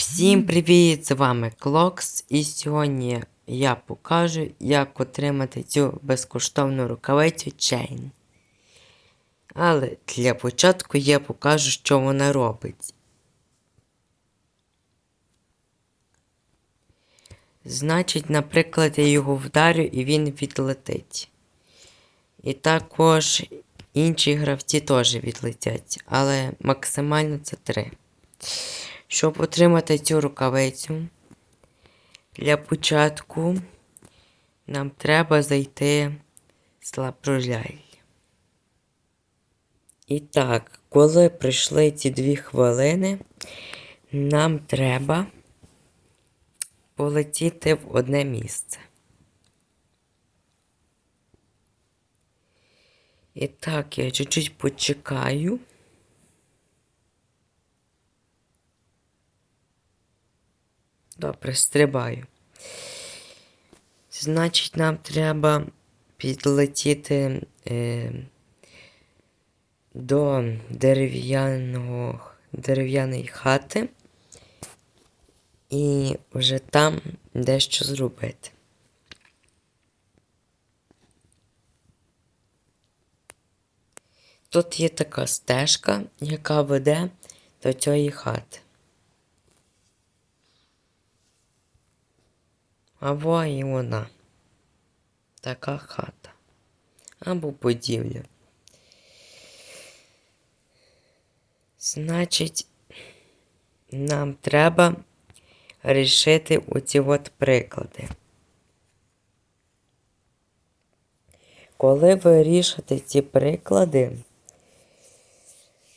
Всім привіт! З вами Клокс, і сьогодні я покажу, як отримати цю безкоштовну рукавицю Chain. Але для початку я покажу, що вона робить. Значить, наприклад, я його вдарю і він відлетить. І також інші гравці теж відлетять, але максимально це 3. Щоб отримати цю рукавицю, для початку нам треба зайти з лапрожаль. І так, коли прийшли ці дві хвилини, нам треба полетіти в одне місце. І так, я чуть-чуть почекаю. Добре, стрибаю. Значить, нам треба підлетіти е, до дерев'яного дерев'яної хати і вже там дещо зробити. Тут є така стежка, яка веде до цієї хати. Або і вона. Така хата. Або будівля. Значить, нам треба рішити оці от приклади. Коли ви рішите ці приклади,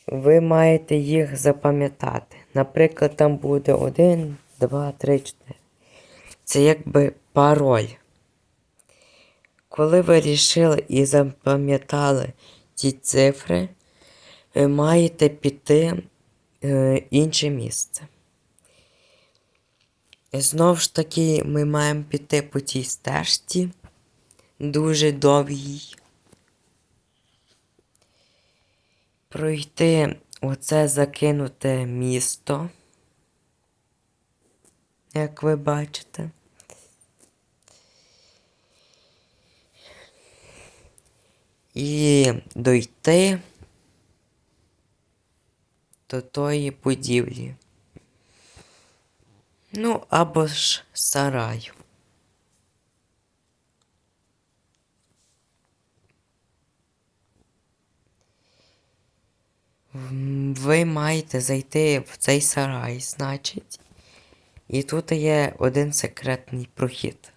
ви маєте їх запам'ятати. Наприклад, там буде 1, 2, 3, 4. Це якби пароль. Коли ви рішили і запам'ятали ці цифри, ви маєте піти е, інше місце. Знову ж таки, ми маємо піти по цій стежці, дуже довгій. Пройти оце закинуте місто, як ви бачите. І дойти до тої будівлі. Ну, або ж сараю. Ви маєте зайти в цей сарай, значить. І тут є один секретний прохід.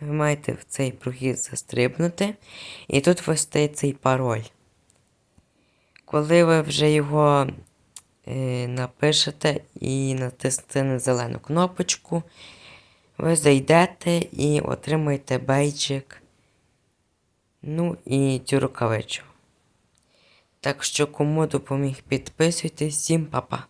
Ви маєте в цей прохід застрибнути, і тут ввести цей пароль. Коли ви вже його е, напишете і натиснете на зелену кнопочку, ви зайдете і отримаєте бейджик, ну і цю рукавичу. Так що кому допоміг підписуйтесь, всім па-па.